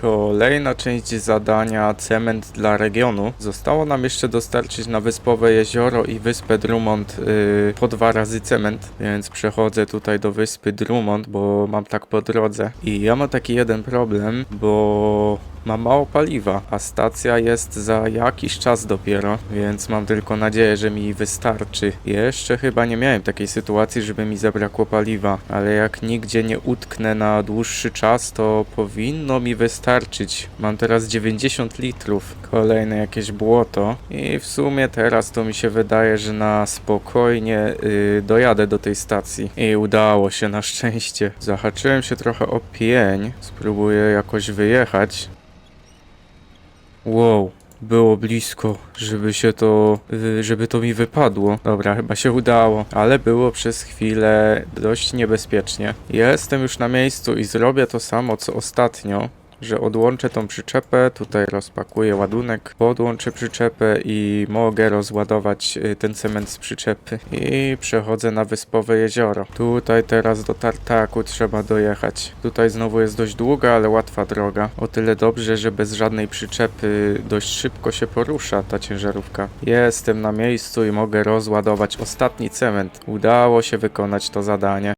Kolejna część zadania cement dla regionu. Zostało nam jeszcze dostarczyć na wyspowe jezioro i wyspę Drummond yy, po dwa razy cement, więc przechodzę tutaj do wyspy Drummond, bo mam tak po drodze. I ja mam taki jeden problem, bo mam mało paliwa, a stacja jest za jakiś czas dopiero, więc mam tylko nadzieję, że mi wystarczy. Jeszcze chyba nie miałem takiej sytuacji, żeby mi zabrakło paliwa, ale jak nigdzie nie utknę na dłuższy czas, to powinno mi wystarczyć. Mam teraz 90 litrów, kolejne jakieś błoto i w sumie teraz to mi się wydaje, że na spokojnie yy, dojadę do tej stacji. I udało się na szczęście. Zahaczyłem się trochę o pień, spróbuję jakoś wyjechać. Wow, było blisko, żeby się to, żeby to mi wypadło. Dobra, chyba się udało, ale było przez chwilę dość niebezpiecznie. Jestem już na miejscu i zrobię to samo co ostatnio. Że odłączę tą przyczepę, tutaj rozpakuję ładunek, podłączę przyczepę i mogę rozładować y, ten cement z przyczepy. I przechodzę na wyspowe jezioro. Tutaj teraz do tartaku trzeba dojechać. Tutaj znowu jest dość długa, ale łatwa droga. O tyle dobrze, że bez żadnej przyczepy dość szybko się porusza ta ciężarówka. Jestem na miejscu i mogę rozładować ostatni cement. Udało się wykonać to zadanie.